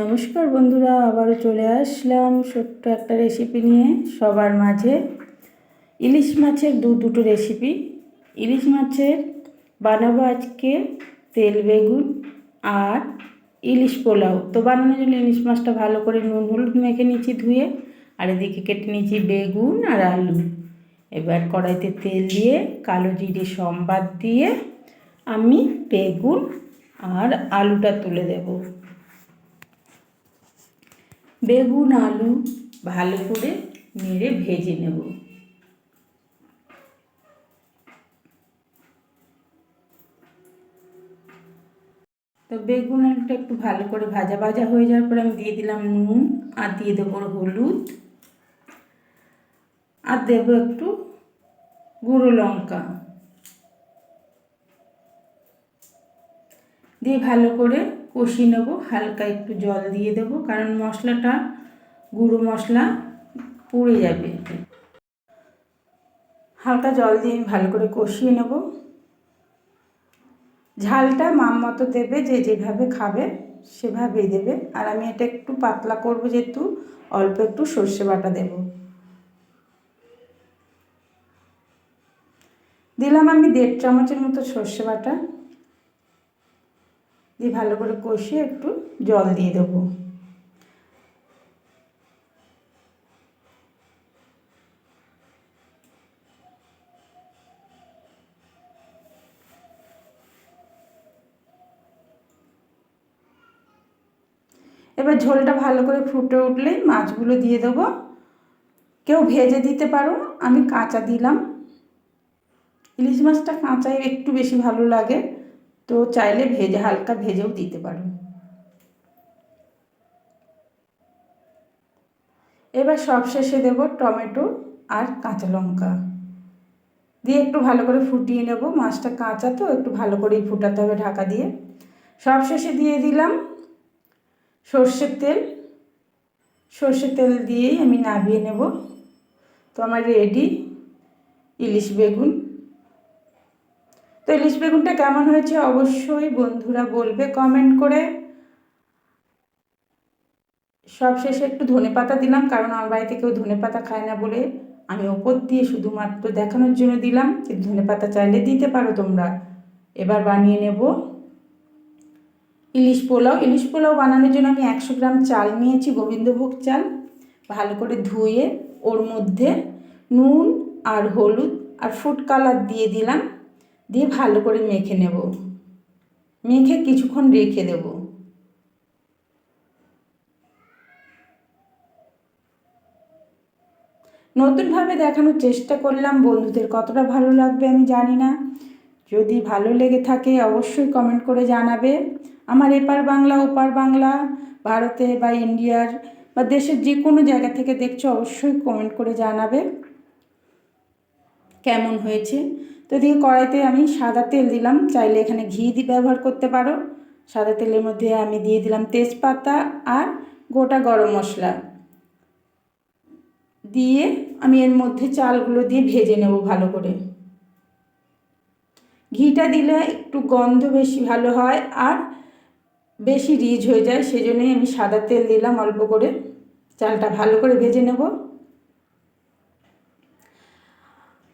নমস্কার বন্ধুরা, আবারও চলে আসলাম ছোট্ট একটা রেসিপি নিয়ে সবার মাঝে। ইলিশ মাছের দু দুটো রেসিপি ইলিশ মাছের বানাবো আজকে তেল, বেগুন আর ইলিশ পোলাও। তো বানানোর জন্য ইলিশ মাছটা ভালো করে নুন, হলুদ মেখে নিয়েছি ধুয়ে, আর এদিকে কেটে নিয়েছি বেগুন আর আলু। এবার কড়াইতে তেল দিয়ে কালো জিরে সম্বাদ দিয়ে আমি বেগুন আর আলুটা তুলে দেবো। বেগুন, আলু ভালো করে নেড়ে ভেজে নেব। তো বেগুন আলুটা একটু ভালো করে ভাজা ভাজা হয়ে যাওয়ার পরে আমি দিয়ে দিলাম নুন আর দিয়ে দেবো হলুদ। আর দেবো একটু গুঁড়ো লঙ্কা। দিয়ে ভালো করে কষিয়ে নেব, হালকা একটু জল দিয়ে দেবো, কারণ মশলাটা, গুঁড়ো মশলা পুড়ে যাবে। হালকা জল দিয়ে আমি ভালো করে কষিয়ে নেব। ঝালটা মাম মতো দেবে, যে যেভাবে খাবে সেভাবেই দেবে। আর আমি এটা একটু পাতলা করব, যেহেতু অল্প একটু সর্ষে বাটা দেব। দিলাম আমি দেড় চামচের মতো সর্ষে বাটা। দিয়ে ভালো করে কষিয়ে একটু জল দিয়ে দেবো। এবার ঝোলটা ভালো করে ফুটে উঠলেই মাছগুলো দিয়ে দেবো। কেউ ভেজে দিতে পারো, আমি কাঁচা দিলাম। ইলিশ মাছটা কাঁচাই একটু বেশি ভালো লাগে। তো চাইলে ভেজে, হালকা ভেজেও দিতে পারো। এবার সব শেষে দেব টমেটো আর কাঁচা লঙ্কা। দিয়ে একটু ভালো করে ফুটিয়ে নেব। মাছটা কাঁচা তো, একটু ভালো করেই ফুটাতে হবে ঢাকা দিয়ে। সব শেষে দিয়ে দিলাম সর্ষের তেল। সর্ষের তেল দিয়েই আমি নাবিয়ে নেব। তো আমার রেডি ইলিশ বেগুন। তো ইলিশ বেগুনটা কেমন হয়েছে অবশ্যই বন্ধুরা বলবে কমেন্ট করে। সব শেষে একটু ধনে পাতা দিলাম, কারণ আমার বাড়িতে কেউ ধনে পাতা খায় না বলে আমি ওপর দিয়ে শুধুমাত্র দেখানোর জন্য দিলাম। কিন্তু ধনে পাতা চাইলে দিতে পারো তোমরা। এবার বানিয়ে নেব ইলিশ পোলাও। ইলিশ পোলাও বানানোর জন্য আমি একশো গ্রাম চাল নিয়েছি, গোবিন্দভোগ চাল। ভালো করে ধুয়ে ওর মধ্যে নুন আর হলুদ আর ফুড কালার দিয়ে দিলাম। দিয়ে ভালো করে মেখে নেব। মেখে কিছুক্ষণ রেখে দেব। নতুনভাবে দেখানোর চেষ্টা করলাম, বন্ধুদের কতটা ভালো লাগবে আমি জানি না। যদি ভালো লেগে থাকে অবশ্যই কমেন্ট করে জানাবে। আমার এপার বাংলা, ওপার বাংলা, ভারতে বা ইন্ডিয়ার বা দেশের যে কোনো জায়গা থেকে দেখছ অবশ্যই কমেন্ট করে জানাবে। কেমন হয়েছে? তো দিয়ে কড়াইতে আমি সাদা তেল দিলাম। চাইলে এখানে ঘি ব্যবহার করতে পারো। সাদা তেলের মধ্যে আমি দিয়ে দিলাম তেজপাতা আর গোটা গরম মশলা। দিয়ে আমি এর মধ্যে চালগুলো দিয়ে ভেজে নেব ভালো করে। ঘিটা দিলে একটু গন্ধ বেশি ভালো হয় আর বেশি রিচ হয়ে যায়। সেজন্যই আমি সাদা তেল দিলাম অল্প করে। চালটা ভালো করে ভেজে নেব।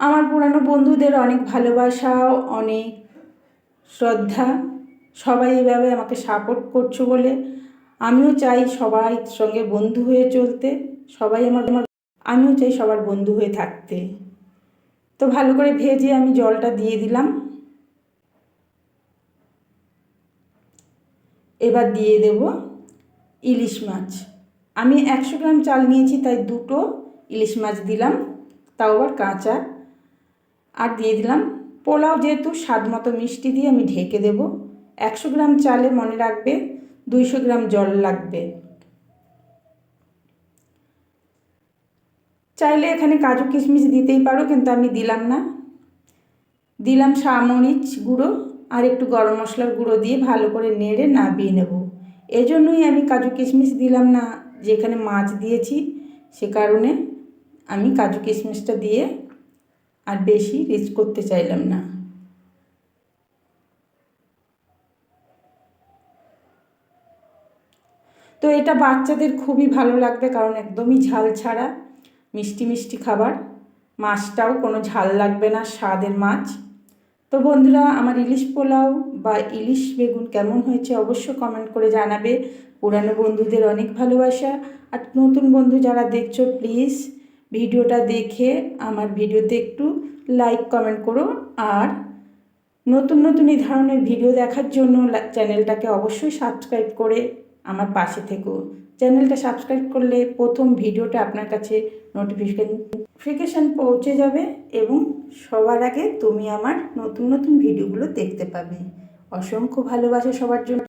আমার পুরানো বন্ধুদের অনেক ভালোবাসা, অনেক শ্রদ্ধা। সবাই এভাবে আমাকে সাপোর্ট করছ বলে আমিও চাই সবাই সঙ্গে বন্ধু হয়ে চলতে, সবাই আমার আমার আমিও চাই সবার বন্ধু হয়ে থাকতে। তো ভালো করে ভেজে আমি জলটা দিয়ে দিলাম। এবার দিয়ে দেব ইলিশ মাছ। আমি একশো গ্রাম চাল নিয়েছি, তাই দুটো ইলিশ মাছ দিলাম। তাও আবার কাঁচা। আর দিয়ে দিলাম পোলাও যেহেতু স্বাদ মতো মিষ্টি দিয়ে আমি ঢেকে দেব। একশো গ্রাম চালে মনে রাখবে, দুইশো গ্রাম জল লাগবে। চাইলে এখানে কাজু কিশমিশ দিতেই পারো, কিন্তু আমি দিলাম না। দিলাম সামরিচ গুঁড়ো আর একটু গরম মশলার গুঁড়ো দিয়ে ভালো করে নেড়ে নাবিয়ে নেব। এজন্যই আমি কাজু কিশমিশ দিলাম না। যেখানে মাছ দিয়েছি সে কারণে আমি কাজু কিশমিশটা দিয়ে আর বেশি রিচ করতে চাইলাম না। তো এটা বাচ্চাদের খুবই ভালো লাগবে কারণ একদমই ঝাল ছাড়া, মিষ্টি মিষ্টি খাবার। মাছটাও কোনো ঝাল লাগবে না, স্বাদের মাছ। তো বন্ধুরা, আমার ইলিশ পোলাও বা ইলিশ বেগুন কেমন হয়েছে অবশ্য কমেন্ট করে জানাবে। পুরানো বন্ধুদের অনেক ভালোবাসা। আর নতুন বন্ধু যারা দেখছ প্লিজ ভিডিওটা দেখে আমার ভিডিওতে একটু লাইক কমেন্ট করো আর নতুন নতুন এই ধরনের ভিডিও দেখার জন্য চ্যানেলটাকে অবশ্যই সাবস্ক্রাইব করে আমার পাশে থেকো। চ্যানেলটা সাবস্ক্রাইব করলে প্রথম ভিডিওটা আপনার কাছে নোটিফিকেশান পৌঁছে যাবে এবং সবার আগে তুমি আমার নতুন নতুন ভিডিওগুলো দেখতে পাবে। অসংখ্য ভালোবাসা সবার জন্য।